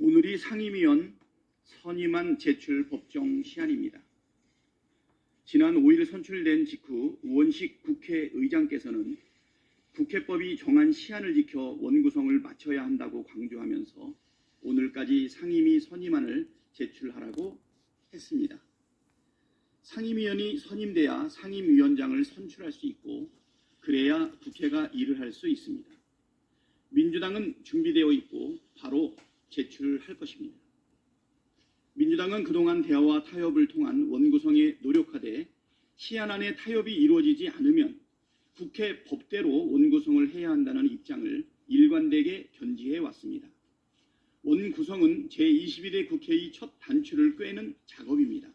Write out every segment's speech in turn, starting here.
오늘이 상임위원 선임안 제출 법정 시한입니다. 지난 5일 선출된 직후 우원식 국회의장께서는 국회법이 정한 시한을 지켜 원구성을 마쳐야 한다고 강조하면서 오늘까지 상임위 선임안을 제출하라고 했습니다. 상임위원이 선임돼야 상임위원장을 선출할 수 있고 그래야 국회가 일을 할 수 있습니다. 민주당은 준비되어 있고 바로 제출할 것입니다. 민주당은 그동안 대화와 타협을 통한 원구성에 노력하되 시한 안에 타협이 이루어지지 않으면 국회 법대로 원구성을 해야 한다는 입장을 일관되게 견지해 왔습니다. 원구성은 제21대 국회의 첫 단추를 꿰는 작업입니다.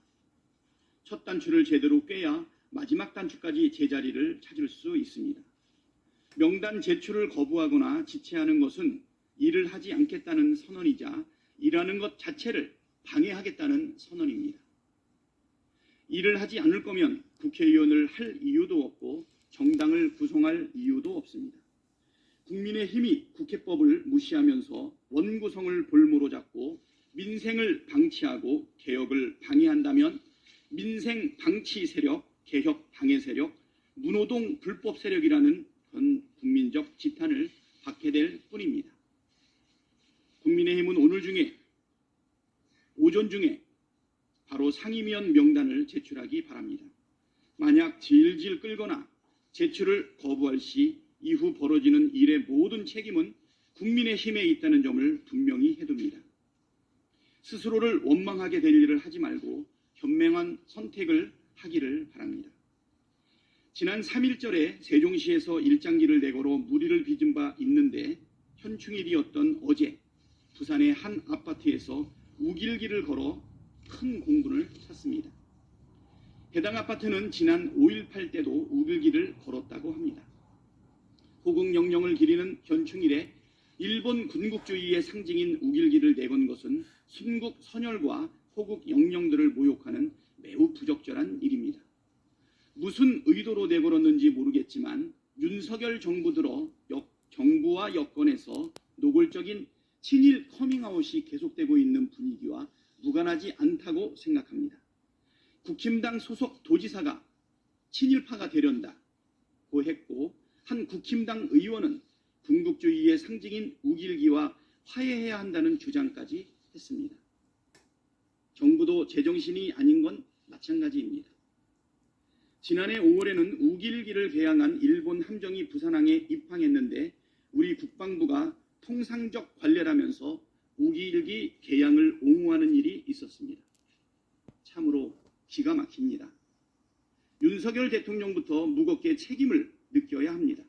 첫 단추를 제대로 꿰야 마지막 단추까지 제자리를 찾을 수 있습니다. 명단 제출을 거부하거나 지체하는 것은 일을 하지 않겠다는 선언이자 일하는 것 자체를 방해하겠다는 선언입니다. 일을 하지 않을 거면 국회의원을 할 이유도 없고 정당을 구성할 이유도 없습니다. 국민의 힘이 국회법을 무시하면서 원구성을 볼모로 잡고 민생을 방치하고 개혁을 방해한다면 민생 방치 세력, 개혁 방해 세력, 문호동 불법 세력이라는 전 국민적 지탄을 받게 될 뿐입니다. 국민의힘은 오늘 중에 오전 중에 바로 상임위원 명단을 제출하기 바랍니다. 만약 질질 끌거나 제출을 거부할 시 이후 벌어지는 일의 모든 책임은 국민의힘에 있다는 점을 분명히 해둡니다. 스스로를 원망하게 될 일을 하지 말고 현명한 선택을 하기를 바랍니다. 지난 3일절에 세종시에서 일장기를 내걸어 무리를 빚은 바 있는데 현충일이었던 어제 부산의 한 아파트에서 우길기를 걸어 큰 공분을 샀습니다. 해당 아파트는 지난 5.18 때도 우길기를 걸었다고 합니다. 호국 영령을 기리는 현충일에 일본 군국주의의 상징인 우길기를 내건 것은 순국 선열과 호국 영령들을 모욕하는 매우 부적절한 일입니다. 무슨 의도로 내걸었는지 모르겠지만 윤석열 정부 들어 역- 정부와 여권에서 노골적인 친일 커밍아웃이 계속되고 있는 분위기와 무관하지 않다고 생각합니다. 국힘당 소속 도지사가 친일파가 되련다고 했고 한 국힘당 의원은 군국주의의 상징인 우길기와 화해해야 한다는 주장까지 했습니다. 정부도 제정신이 아닌 건 마찬가지입니다. 지난해 5월에는 우길기를 개항한 일본 함정이 부산항에 입항했는데 우리 국방부가 통상적 관례라면서 우길기 개항을 옹호하는 일이 있었습니다. 참으로 기가 막힙니다. 윤석열 대통령부터 무겁게 책임을 느껴야 합니다.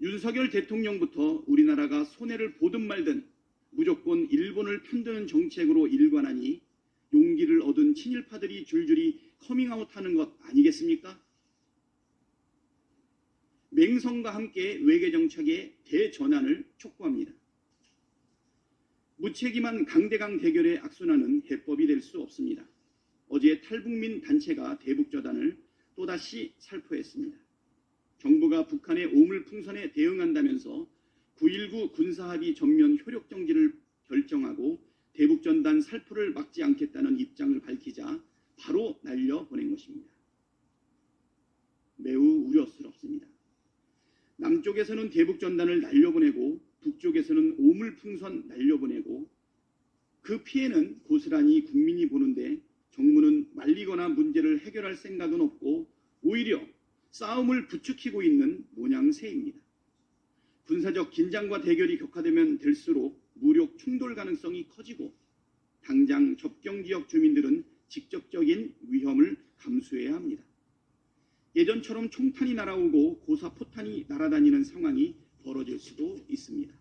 윤석열 대통령부터 우리나라가 손해를 보든 말든 무조건 일본을 편드는 정책으로 일관하니 용기를 얻은 친일파들이 줄줄이 커밍아웃하는 것 아니겠습니까? 맹성과 함께 외교 정책의 대전환을 촉구합니다. 무책임한 강대강 대결의 악순환은 해법이 될 수 없습니다. 어제 탈북민 단체가 대북저단을 또다시 살포했습니다. 정부가 북한의 오물풍선에 대응한다면서 9.19 군사합의 전면 효력 정지를 결정하고 대북전단 살포를 막지 않겠다는 입장을 밝히자 바로 날려보낸 것입니다. 매우 우려스럽습니다. 남쪽에서는 대북전단을 날려보내고 북쪽에서는 오물풍선 날려보내고 그 피해는 고스란히 국민이 보는데 정부는 말리거나 문제를 해결할 생각은 없고 오히려 싸움을 부추기고 있는 모양새입니다. 군사적 긴장과 대결이 격화되면 될수록 무력 충돌 가능성이 커지고 당장 접경 지역 주민들은 직접적인 위험을 감수해야 합니다. 예전처럼 총탄이 날아오고 고사 포탄이 날아다니는 상황이 벌어질 수도 있습니다.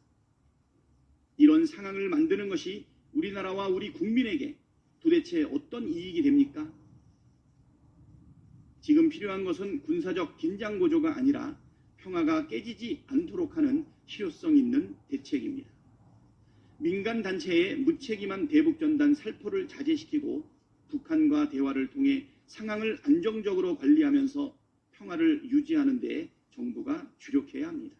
이런 상황을 만드는 것이 우리나라와 우리 국민에게 도대체 어떤 이익이 됩니까? 지금 필요한 것은 군사적 긴장 고조가 아니라 평화가 깨지지 않도록 하는 실효성 있는 대책입니다. 민간 단체의 무책임한 대북 전단 살포를 자제시키고 북한과 대화를 통해 상황을 안정적으로 관리하면서 평화를 유지하는 데 정부가 주력해야 합니다.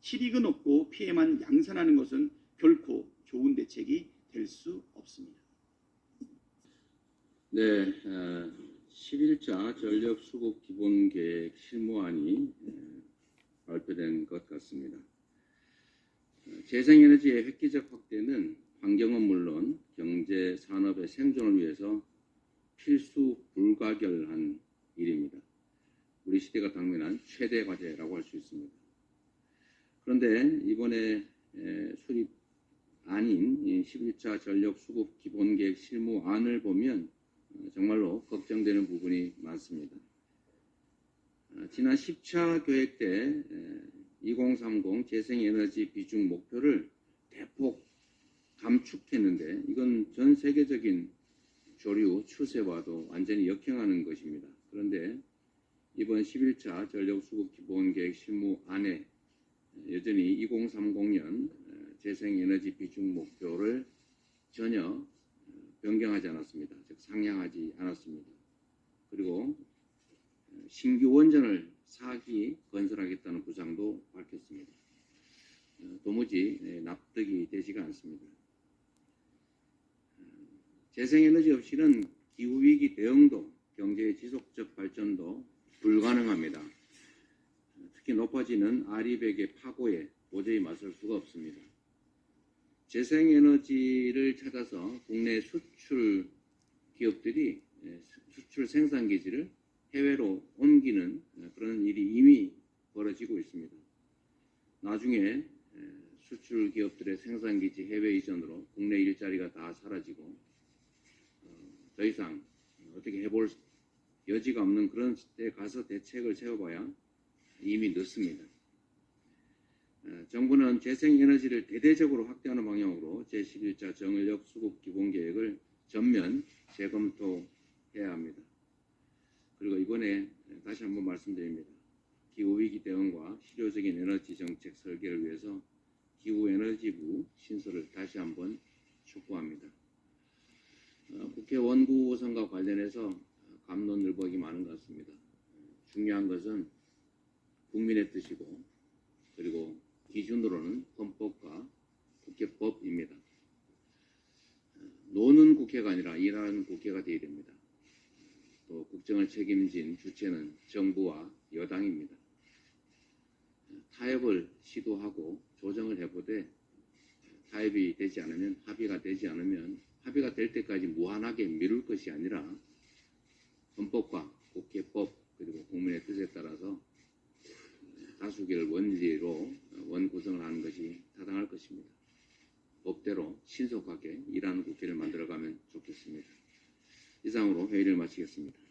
실익은 없고 피해만 양산하는 것은 결코 좋은 대책이 될 수 없습니다. 네, 어, 11자 전력 수급 기본 계획 실무안이 어, 발표된 것 같습니다. 어, 재생에너지의 획기적 확대는 환경은 물론 경제 산업의 생존을 위해서 필수 불가결한 일입니다. 우리 시대가 당면한 최대 과제라고 할 수 있습니다. 그런데 이번에 에, 수립 이 11차 전력 수급 기본 계획 실무안을 보면 어, 정말로 걱정되는 부분이 많습니다. 어, 지난 10차 계획 때 2030 재생에너지 비중 목표를 대폭 감축했는데 이건 전 세계적인 조류 추세와도 완전히 역행하는 것입니다. 그런데 이번 11차 전력수급 기본계획 실무 안에 여전히 2030년 재생에너지 비중 목표를 전혀 어, 변경하지 않았습니다. 즉 상향하지 않았습니다. 그리고 어, 신규 원전을 사기 건설하겠다는 구상도 밝혔습니다. 어, 도무지 예, 납득이 되지가 않습니다. 어, 재생에너지 없이는 기후위기 대응도 경제의 지속적 발전도 불가능합니다. 높아지는 아리백의 파고에 도저히 맞설 수가 없습니다. 재생에너지를 찾아서 국내 수출 기업들이 예, 수출 생산 기지를 해외로 옮기는 예, 그런 일이 이미 벌어지고 있습니다. 나중에 예, 수출 기업들의 생산 기지 해외 이전으로 국내 일자리가 다 사라지고 어, 더 이상 어떻게 해볼 여지가 없는 그런 때 가서 대책을 세워봐야 이미 늦습니다. 어, 정부는 재생에너지를 대대적으로 확대하는 방향으로 제11자 정력 수급 기본 계획을 전면 재검토해야 합니다. 그리고 이번에 다시 한번 말씀드립니다. 기후위기 대응과 실효적인 에너지 정책 설계를 위해서 기후에너지부 신설을 다시 한번 촉구합니다. 어, 국회 원구 선과 관련해서 감론을박이 많은 것 같습니다. 중요한 것은 국민의 뜻이고 그리고 기준으로는 헌법과 국회법입니다. 노는 국회가 아니라 일하는 국회가 되어야 됩니다. 또 국정을 책임진 주체는 정부와 여당입니다. 타협을 시도하고 조정을 해보되 타협이 되지 않으면 합의가 되지 않으면 합의가 될 때까지 무한하게 미룰 것이 아니라 헌법과 국회법 그리고 국민의 뜻에 따라서 다수결 원리로 원 구성을 하는 것이 타당할 것입니다. 법대로 신속하게 일하는 국회를 만들어가면 좋겠습니다. 이상으로 회의를 마치겠습니다.